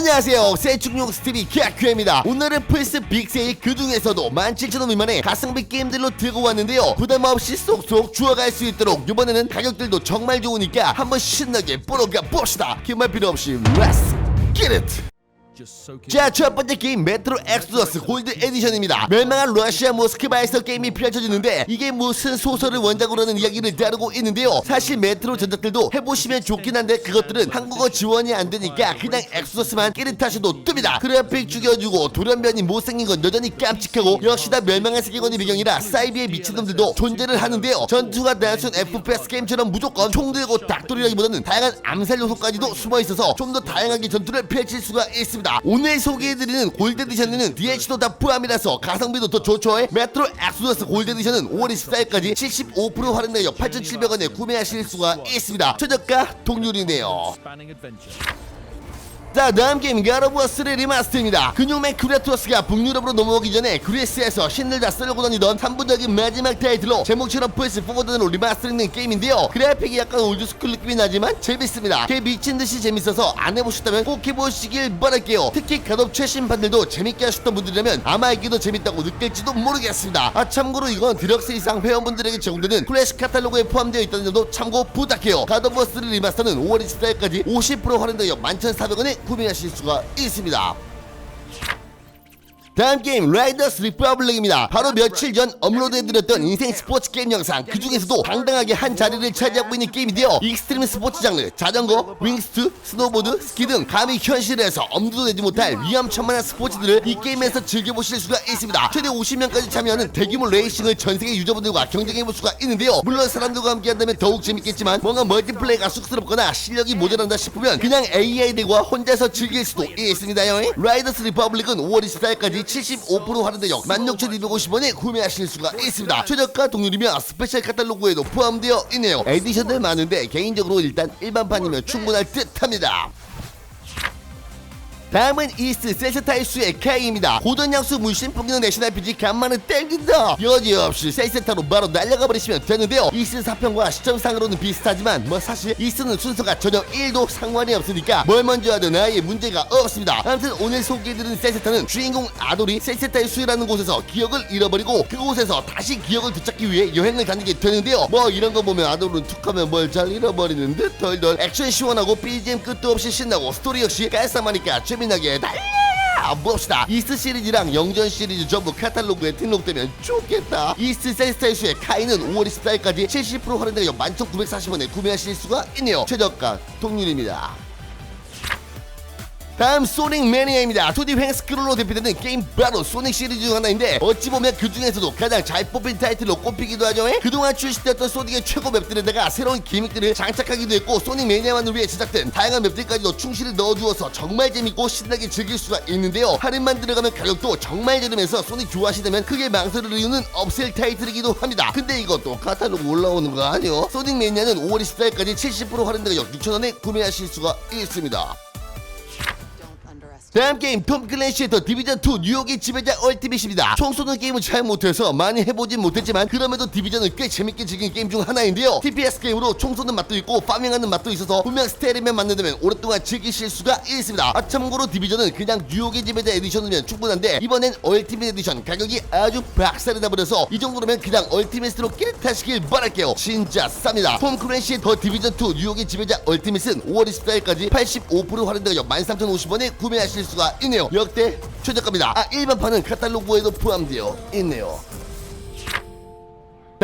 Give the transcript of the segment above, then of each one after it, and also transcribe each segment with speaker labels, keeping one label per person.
Speaker 1: 안녕하세요. 세충용 스트리 캬큐입니다. 오늘은 플스 빅세일 그 중에서도 17,000원 미만의 가성비 게임들로 들고 왔는데요. 부담 없이 쏙쏙 주워갈 수 있도록 이번에는 가격들도 정말 좋으니까 한번 신나게 보러 가봅시다. 긴 말 필요 없이 get it 자, 첫 번째 게임 메트로 엑소더스 골드 에디션입니다. 멸망한 러시아 모스크바에서 게임이 펼쳐지는데 이게 무슨 소설을 원작으로 하는 이야기를 다루고 있는데요. 사실 메트로 전작들도 해보시면 좋긴 한데 그것들은 한국어 지원이 안 되니까 그냥 엑소더스만 끼릿하셔도 뜹니다. 그래픽 죽여주고 돌연변이 못생긴 건 여전히 깜찍하고 역시 다 멸망한 세계관이 배경이라 사이비의 미친놈들도 존재를 하는데요. 전투가 단순 FPS 게임처럼 무조건 총 들고 닥돌이라기보다는 다양한 암살 요소까지도 숨어 있어서 좀 더 다양하게 전투를 펼칠 수가 있습니다. 오늘 소개해드리는 골드 에디션은 DH도 다 포함이라서 가성비도 더 좋죠. 메트로 엑소더스 골드 에디션은 5월 24일까지 75% 할인되어 8,700원에 구매하실 수가 있습니다. 최저가 동률이네요. 자 다음 게임 가로부어 3 리마스터입니다. 근육맨 크레토스가 북유럽으로 넘어오기 전에 그리스에서 신을 다 쓸고 다니던 3부작인 마지막 타이틀로 제목처럼 플스4 버전으로 리마스터링된 게임인데요. 그래픽이 약간 올드스쿨 느낌이 나지만 재밌습니다. 개 미친듯이 재밌어서 안 해보셨다면 꼭 해보시길 바랄게요. 특히 가독 최신판들도 재밌게 하셨던 분들이라면 아마 더 재밌다고 느낄지도 모르겠습니다. 아 참고로 이건 디럭스 이상 회원분들에게 제공되는 플래시 카탈로그에 포함되어 있다는 점도 참고 부탁해요. 가도버 3 리마스터는 5월 24일까지 50% 할인되어 11,400원에 구매하실 수가 있습니다 다음 게임 라이더스 리퍼블릭입니다. 바로 며칠 전 업로드해드렸던 인생 스포츠 게임 영상 그 중에서도 당당하게 한 자리를 차지하고 있는 게임인데요. 익스트림 스포츠 장르, 자전거, 윙스트, 스노보드, 스키 등 감히 현실에서 엄두도 내지 못할 위험천만한 스포츠들을 이 게임에서 즐겨보실 수가 있습니다. 최대 50명까지 참여하는 대규모 레이싱을 전 세계 유저분들과 경쟁해볼 수가 있는데요. 물론 사람들과 함께 한다면 더욱 재밌겠지만 뭔가 멀티플레이가 쑥스럽거나 실력이 모자란다 싶으면 그냥 AI들과 혼자서 즐길 수도 있습니다요. 라이더스 리퍼블릭은 5월 24일까지 75% 할인되어 16,250원에 구매하실 수가 있습니다. 최저가 동률이며 스페셜 카탈로그에도 포함되어 있네요. 에디션들 많은데 개인적으로 일단 일반판이면 충분할 듯합니다. 다음은 이스트 세세타이수의 K입니다. 고전 양수 물씬 풍기는 액션 RPG 간만에 땡긴다. 여지없이 세세타로 바로 날려가 버리시면 되는데요. 이스트 4편과 시점상으로는 비슷하지만 뭐 사실 이스트는 순서가 전혀 1도 상관이 없으니까 뭘 먼저 하든 아예 문제가 없습니다. 아무튼 오늘 소개해드린 세세타는 주인공 아돌이 세세타이수라는 곳에서 기억을 잃어버리고 그곳에서 다시 기억을 되찾기 위해 여행을 다니게 되는데요. 뭐 이런 거 보면 아돌은 툭하면 뭘 잘 잃어버리는 듯 덜덜 액션 시원하고 BGM 끝도 없이 신나고 스토리 역시 깔쌈하니까 재미 나게 달려 봅시다. 이스트 시리즈랑 영전 시리즈 전부 카탈로그에 등록되면 좋겠다. 이스트 세스타이슈의 카이는 5월 24일까지 70% 할인되어 11,940원에 구매하실 수가 있네요. 최저가 동률입니다 다음 소닉 매니아입니다. 2D 횡 스크롤로 대표되는 게임 바로 소닉 시리즈 중 하나인데 어찌 보면 그 중에서도 가장 잘 뽑힌 타이틀로 꼽히기도 하죠. 그동안 출시되었던 소닉의 최고 맵들에다가 새로운 기믹들을 장착하기도 했고 소닉 매니아만을 위해 제작된 다양한 맵들까지도 충실히 넣어주어서 정말 재밌고 신나게 즐길 수가 있는데요. 할인만 들어가면 가격도 정말 저렴해서 소닉 좋아하시다면 크게 망설일 이유는 없을 타이틀이기도 합니다. 근데 이것도 카탈로그 올라오는 거 아니요? 소닉 매니아는 5월 24일까지 70% 할인되어 6,000원에 구매하실 수가 있습니다. 다음 게임 톰 클랜시의 더 디비전2 뉴욕의 지배자 얼티밋입니다. 총 쏘는 게임은 잘 못해서 많이 해보진 못했지만 그럼에도 디비전은 꽤 재밌게 즐긴 게임 중 하나인데요. TPS 게임으로 총 쏘는 맛도 있고 파밍하는 맛도 있어서 분명 스테리맨 만든다면 오랫동안 즐기실 수가 있습니다. 아 참고로 디비전은 그냥 뉴욕의 지배자 에디션이면 충분한데 이번엔 얼티밋 에디션 가격이 아주 박살이 나버려서 이 정도면 그냥 얼티밋으로 끼릿하시길 바랄게요. 진짜 쌉니다. 톰 클랜시의 더 디비전2 뉴욕의 지배자 얼티밋은 5월 24일까지 85% 할인되어 13,050원에 구매하실 수가 있네요. 역대 최저가입니다. 아 일반판은 카탈로그에도 포함되어 있네요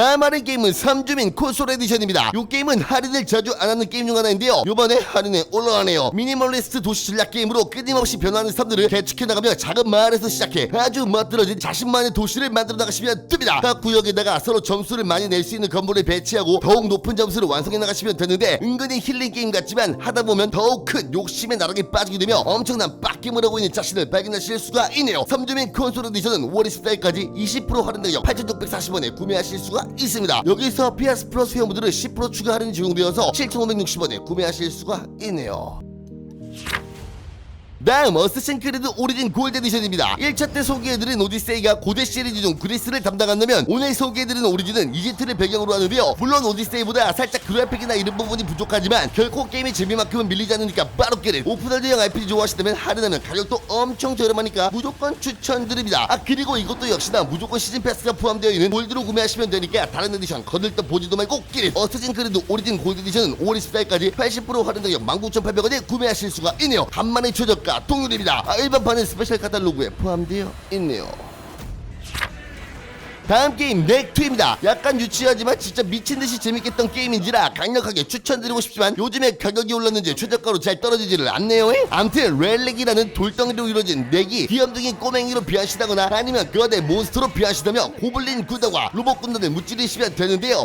Speaker 1: 할인 게임은 3주민 콘솔 에디션입니다. 이 게임은 할인을 자주 안 하는 게임 중 하나인데요. 이번에 할인에 올라가네요. 미니멀리스트 도시 전략 게임으로 끊임없이 변하는 삶들을 개척해 나가며 작은 마을에서 시작해 아주 멋들어진 자신만의 도시를 만들어 나가시면 됩니다. 각 구역에다가 서로 점수를 많이 낼 수 있는 건물을 배치하고 더욱 높은 점수를 완성해 나가시면 되는데 은근히 힐링 게임 같지만 하다 보면 더욱 큰 욕심의 나락에 빠지게 되며 엄청난 빡김을 하고 있는 자신을 발견하실 수가 있네요. 3주민 콘솔 에디션은 5월 24일까지 20% 할인되어 8,640원에 구매하실 수가 있습니다. 여기서 PS 플러스 회원분들은 10% 추가 할인이 적용되어서 7,560원에 구매하실 수가 있네요. 다음 어스신 크리드 오리진 골드 에디션입니다. 1차 때 소개해드린 오디세이가 고대 시리즈 중 그리스를 담당한다면 오늘 소개해드린 오리진은 이집트를 배경으로 하는데요. 물론 오디세이보다 살짝 그래픽이나 이런 부분이 부족하지만 결코 게임의 재미만큼은 밀리지 않으니까 빠르게를 오픈월드형 RPG 좋아하시다면 할인하면 가격도 엄청 저렴하니까 무조건 추천드립니다. 아 그리고 이것도 역시나 무조건 시즌 패스가 포함되어 있는 골드로 구매하시면 되니까 다른 에디션 거들떠 보지도 말고 끼리 어스신 크리드 오리진 골드 에디션은 5월 24일까지 80% 할인 가격 19,800원에 구매하실 수가 있네요. 간만에 최저가 동률입니다. 아, 일반판은 스페셜 카탈로그에 포함되어 있네요. 다음 게임 넥2입니다. 약간 유치하지만 진짜 미친듯이 재밌겠던 게임인지라 강력하게 추천드리고 싶지만 요즘에 가격이 올랐는지 최저가로 잘 떨어지지를 않네요 암튼 렐렉이라는 돌덩이로 이루어진 넥이 귀염둥이 꼬맹이로 비하시다거나 아니면 거대 몬스터로 비하시다며 고블린 군단과 로봇 군단을 무찌르시면 되는데요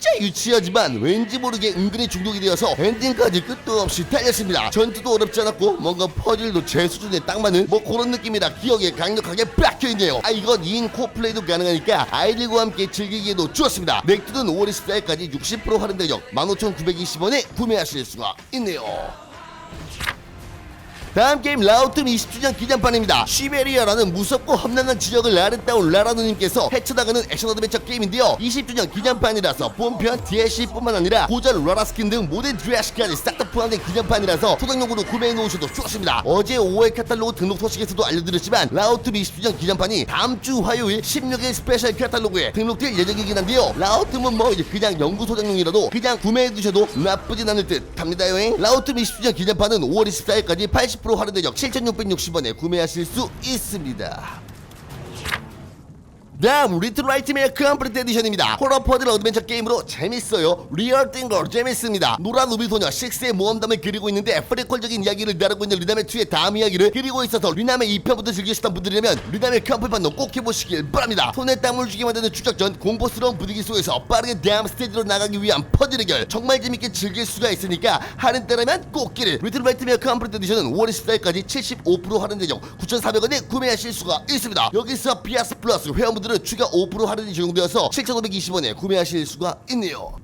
Speaker 1: 진짜 유치하지만 왠지 모르게 은근히 중독이 되어서 엔딩까지 끝도 없이 달렸습니다. 전투도 어렵지 않았고 뭔가 퍼즐도 제 수준에 딱 맞는 뭐 그런 느낌이라 기억에 강력하게 박혀있네요. 아 이건 2인 코플레이도 가능하니까 아이들과 함께 즐기기에도 좋았습니다. 넥트는 5월 24일까지 60% 할인 가격 15,920원에 구매하실 수가 있네요 다음 게임 라우튼 20주년 기념판입니다. 시베리아라는 무섭고 험난한 지역을 아름다운 라라누님께서 헤쳐나가는 액션 어드벤처 게임인데요. 20주년 기념판이라서 본편 DLC뿐만 아니라 고전 라라 스킨 등 모든 DLC까지 싹 다 포함된 기념판이라서 소장용으로 구매해 놓으셔도 좋습니다. 어제 5월 카탈로그 등록 소식에서도 알려드렸지만 라우튼 20주년 기념판이 다음 주 화요일 16일 스페셜 카탈로그에 등록될 예정이긴 한데요. 라우트는 뭐 이제 그냥 연구 소장용이라도 그냥 구매해 두셔도 나쁘진 않을 듯 합니다 여행. 라우트 20주년 기념판은 5월 24일까지 80% 할인 대역 7,660원에 구매하실 수 있습니다. 다음 리틀 라이트메어 컴플리트 에디션입니다. 호러 퍼즐 어드벤처 게임으로 재밌어요. 리얼 띵거 재밌습니다. 노란 우비 소녀 6의 모험담을 그리고 있는데 프리퀄적인 이야기를 다루고 있는 리남의 2의 다음 이야기를 그리고 있어서 리남의 2편부터 즐기시던 분들이라면 리남의 컴플판도 꼭 해보시길 바랍니다. 손에 땀을 주게 만드는 추적전 공포스러운 분위기 속에서 빠르게 다음 스테이지로 나가기 위한 퍼즐 해결 정말 재밌게 즐길 수가 있으니까 할인 때라면 꼭 끼를. 리틀 라이트메어 컴플리트 에디션은 5월 14일까지 75% 할인 대용 9,400원에 구매하실 수가 있습니다. 여기서 피아스 플러스 회원분들 은 추가 5% 할인이 적용되어서 7,520원에 구매하실 수가 있네요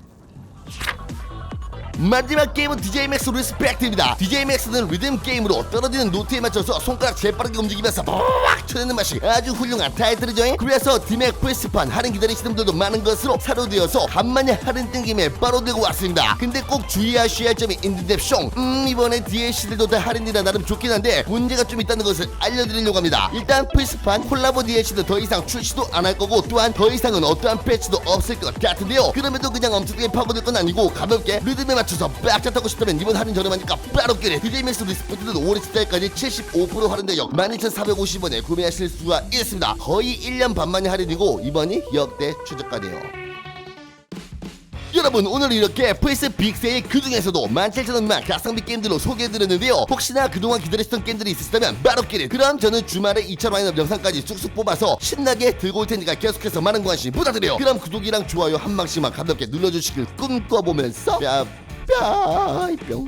Speaker 1: 마지막 게임은 DJ 맥스 리스펙트입니다. DJ 맥스는 리듬 게임으로 떨어지는 노트에 맞춰서 손가락 재빠르게 움직이면서 빡 쳐내는 맛이 아주 훌륭한 타이틀이죠. 그래서 디맥 플스판 할인 기다리시는 분들도 많은 것으로 사료되어서 간만에 할인 땡김에 바로 들고 왔습니다. 근데 꼭 주의하셔야 할 점이 있는데 숑. 음 이번에 DLC들도 다 할인이라 나름 좋긴 한데 문제가 좀 있다는 것을 알려드리려고 합니다. 일단 플스판 콜라보 DLC도 더 이상 출시도 안 할 거고 또한 더 이상은 어떠한 패치도 없을 것 같은데요. 그럼에도 그냥 엄청나게 파고들 건 아니고 가볍게 리듬에 맞춰 서 빡짝 타고 싶다면 이번 할인 저렴하니까 바로 끼리 DJ 맥스 리스포트는 5월 14일까지 75% 할인 대역 12,450원에 구매하실 수가 있습니다. 거의 1년 반 만에 할인이고 이번이 역대 최저가네요. 여러분 오늘 이렇게 플스 빅세일 그 중에서도 17,000원만 가성비 게임들로 소개해드렸는데요. 혹시나 그동안 기다리셨던 게임들이 있으시다면 바로 끼리. 그럼 저는 주말에 2차 라인업 영상까지 쑥쑥 뽑아서 신나게 들고 올 테니까 계속해서 많은 관심 부탁드려요. 그럼 구독이랑 좋아요 한 방씩만 가볍게 눌러주시길 꿈꿔보면서 뼈 Ai, pião.